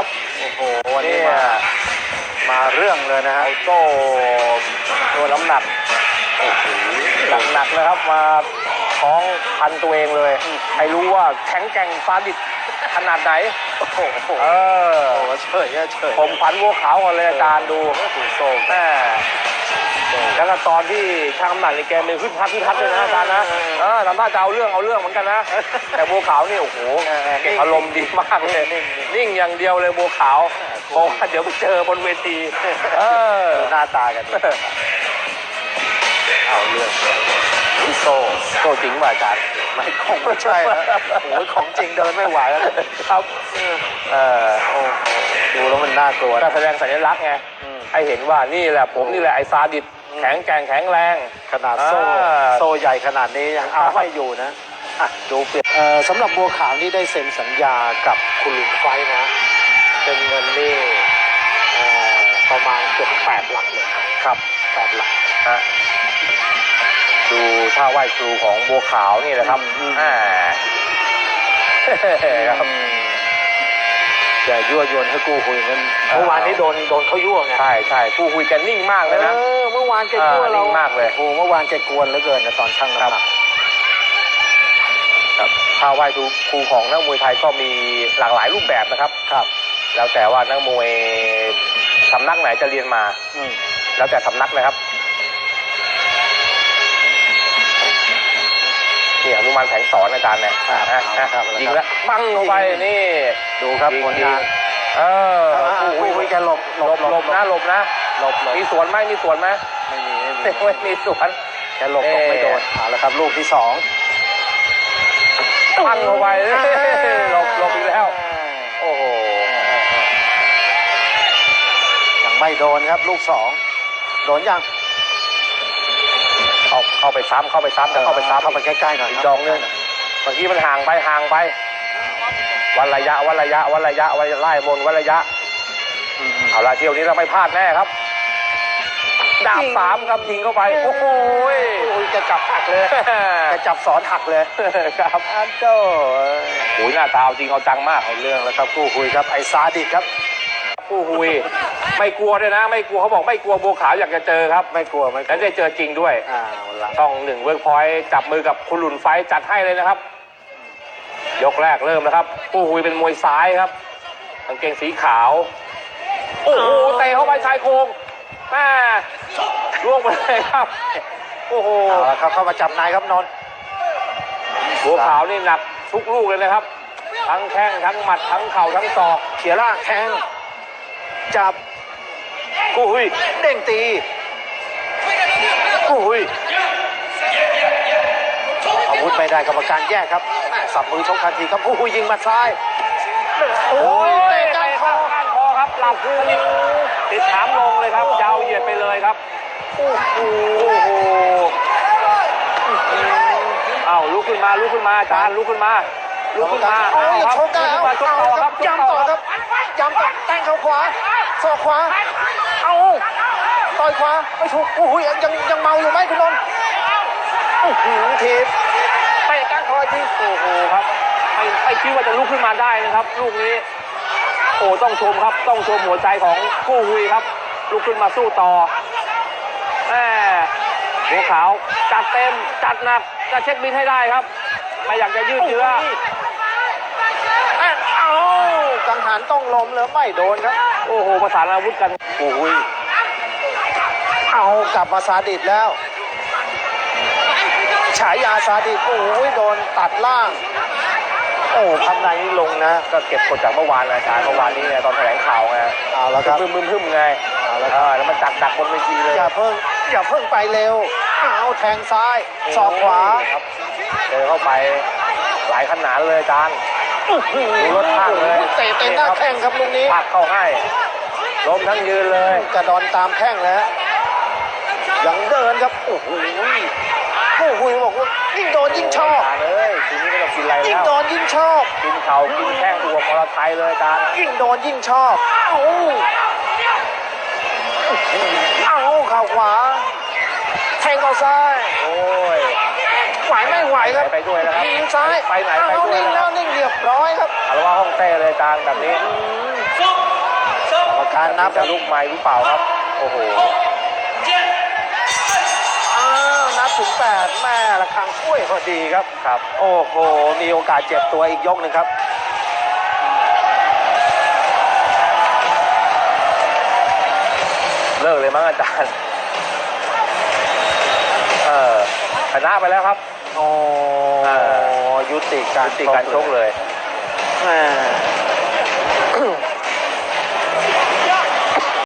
ับ โอ้โหวันนี้มาเรื่องเลยนะฮะโต้ตัวน้ำหนักหนักๆนะครับมาท้องพันตัวเองเลยใครรู้ว่าแข็งแกร่งฟาดิดขนาดไหนโอ้โหเออเฉยเฉยผมพันวัวขาวกันเลยอาจารย์ดูโอ้โหโซ่แม่ แล้วก็ตอนที่ช่างน้ำหนักในแกมีขึ้นพัดขึ้นพัดเลยนะอาจารย์นะเออทำท่าจะเอาเรื่องเอาเรื่องเหมือนกันนะ แต่บัวขาวนี่โอ้โหเก็บอารมณ์ดีมากเลยนิ่งอย่างเดียวเลยบัวขาวเพราะว่าเดี๋ยวไปเจอบนเวทีเออดูหน้าตากันดิเอาเรื่องโซ่โตจริงป่ะอาจารย์ไม่คงไม่ใช่แล้วโอ้ยของจริงเดินไม่ไหวแล้วครับเออโอ้โหดูแล้วมันน่ากลัวก็นะแสดงสัญลักษณ์ไงอืมให้เห็นว่านี่แหละผมนี่แหละไอ้ซาดิส แข็งแกร่งแข็งแรง ขนาดโซ่ อ่า โซ่ใหญ่ขนาดนี้ยังเอาไม่อยู่นะอะดูเปลี่ยนเอ่อสำหรับบัวขาวนี่ได้เซ็นสัญญากับคุณลุงไฟนะ เป็นเงินนี่เอ่อประมาณเกือบแปดหลักเลยครับแปดหลัก ฮะดูท่าไหว้ครูของบัวขาวนี่แหละครับอืม อ่า ครับ จะยั่วยวนให้กู้คุยกันเมื่อวานนี้โดนโดนเขายั่วไงใช่ใช่ผู้คุยกันนิ่งมากเลยนะเมื่อวานแกยั่วเรานิ่งมากเลยโอ้เมื่อวานแกกวนเหลือเกินนะตอนช่างน้ำหนักครับท่าไหว้ครูครูของนักมวยไทยก็มีหลากหลายรูปแบบนะครับครับ แล้วแต่ว่านักมวยสำนักไหนจะเรียนมาอืแล้วแต่สำนักนะครับ นี่อนุมานแผงสอนอาจารย์เนี่ยครับนะครันะบครับ ยิงแล้วบังเข้าไปนี่ดูครับยิงผลงานเอออ่าคู่กู้คุยแกหลบหลบหลบนะหลบนะหลบหลบมีสวนไหมมีสวนไหมไม่มีไม่มีไม่มีสวนแกหลบหลบไม่โดนเอาละครับ ลูกที่สองปั้งเข้าไปหลบหลบอีกแล้ว โอ้โหยังไม่โดนครับ ลูกสองโดนยัง เข้าเข้าไปซ้ำเข้าไปซ้ำจะเข้าไปซ้ำเข้าไปใกล้ๆหน่อยอีกดองนึงเมื่อกี้มันห่างไปห่างไป วันระยะวันระยะวันระยะวันไล่บนวันระยะอืมเอาละเที่ยวนี้เราไม่พลาดแน่ครับดาบสามครับยิงเข้าไป โอ้โหยโอ้ยจะจับหักเลยจะจับสอนหักเลยครับอันโตโอ้ยหน้าตาเอาจริงเอาจังมากเอาเรื่องแล้วครับคู่คุยครับไอ้ซาดิสครับผู้คุย ไม่กลัวด้วยนะ ไม่กลัวเขาบอกไม่กลัวบัวขาวอยากจะเจอครับ ไม่กลัวไม่กลัแล้ววได้เจอจริงด้วย อ่าวันหลังช่องหนึ่งเวิร์กพอยต์จับมือกับคุณหลุนไฟท์จัดให้เลยนะครับ ยกแรกเริ่มแล้วครับผู้คุยเป็นมวยซ้ายครับกางเกงสีขาว โอ้โหเตะเข้าไปชายโครงแม่ล่วงไปเลยครับ โอ้โหเอาละครับเข้ามาจับนายครับนนท์บัวขาวนี่หนักทุกลูกเลยนะครับ ทั้งแข้งทั้งหมัดทั้งเข่าทั้งศอก เขียร่างแทงจับ กู้หุยเด้งตีกู้หุยอาวุธไม่ได้กรรมการแยกครับแม่สับมือชกทันทีครับผู้คุยยิงหมาซ้ายโอ้ยเตะก้านคอก้านคอครับหลับสนิทติดถามลงเลยครับยาวเหยียดไปเลยครับโอ้โหโอ้โหอ้าวลุกขึ้นมาลุกขึ้นมาอาจารย์ลุกขึ้นมาลุกขึ้นมาเอาเอาครับชกได้ลุกเอาขึ้นมาชกต่อครับชกย้ำต่ต่ออคครัรับบย้ำต่อแทงเข้าขวา ศอกขวา เอาต่อยขวาไม่ถูกโอ้โหยังยังยังเมาอยู่ไหมคุณนนท์โอ้โหทีบเตะก้านคอทีโอ้โหครับไม่ไม่คิดว่าจะลุกขึ้นมาได้นะครับ ลูกนี้ โอ้ต้องชมครับ ต้องชมหัวใจของผู้หุยครับ ลุกขึ้นมาสู้ต่อแหมหัวขาวจัดเต็มจัดหนักจะเช็คบินให้ได้ครับ ไม่อยากจะยืดเยื้อเอ้าเอา กังหันต้องล้มเลยไม่โดนครับ โอ้โหประสานอาวุธกันโอ้ยเอากลับมาซาดิสแล้ว ฉายาซาดิสโอ้ยโดนตัดล่าง โอ้พับในนี่ลงนะ ก็เก็บกดจากเมื่อวานนะอาจารย์เมื่อวานนี้ไงตอนแถลงข่าวไงเอาแล้วครับพึ่มพึ่มพึ่มไงเอาละเออแล้วมันจักดักบนเวทีเลยอย่าเพิ่งอย่าเพิ่งไปเร็วเอาแทงซ้ายศอกขวาครับเดินเข้าไปหลายขนาดเลยอาจารย์ ดูรถข้างเลยเตะเต็มหน้าแข้งครับลูกนี้พักเข้าให้ล้มทั้งยืนเลยกระดอนตามแข้งแล้วยังเดินครับโอ้โหโอ้โหบอกว่ายิ่งโดนยิ่งชอบาเลยทีนี้ไม่ต้องกินอะไรยิ่งแล้วโดนยิ่งชอบกินเข่ากินแข้งตัวมอเตอร์ไซค์เลยอาจารย์ยิ่งโดนยิ่งชอบเอาเอาเข่าขวาแทงเข่าซ้ายโอ้ย ไหวไม่ไหวครับไปด้วยนะครับยิงซ้ายไปไหนไปเอาด้วยนิ่งนะคแล้รัวบนิ่งเรียบร้อยครับอารวาห้องเต้เลยอาจารย์แบบนี้กรรมการนับคจะรับลุกไม้หรือเปล่าครับ โอ้โหอ้าวนับถึงแปดแม่ละครังช่วยพอดีครับครับ โอ้โห มีโอกาสเจ็บตัวอีกยกหนึ่งครับเลิกเลยมั้งอาจารย์ เออ ชนะไปแล้วครับโอ้เอยุติการยุติการชกเลยแม่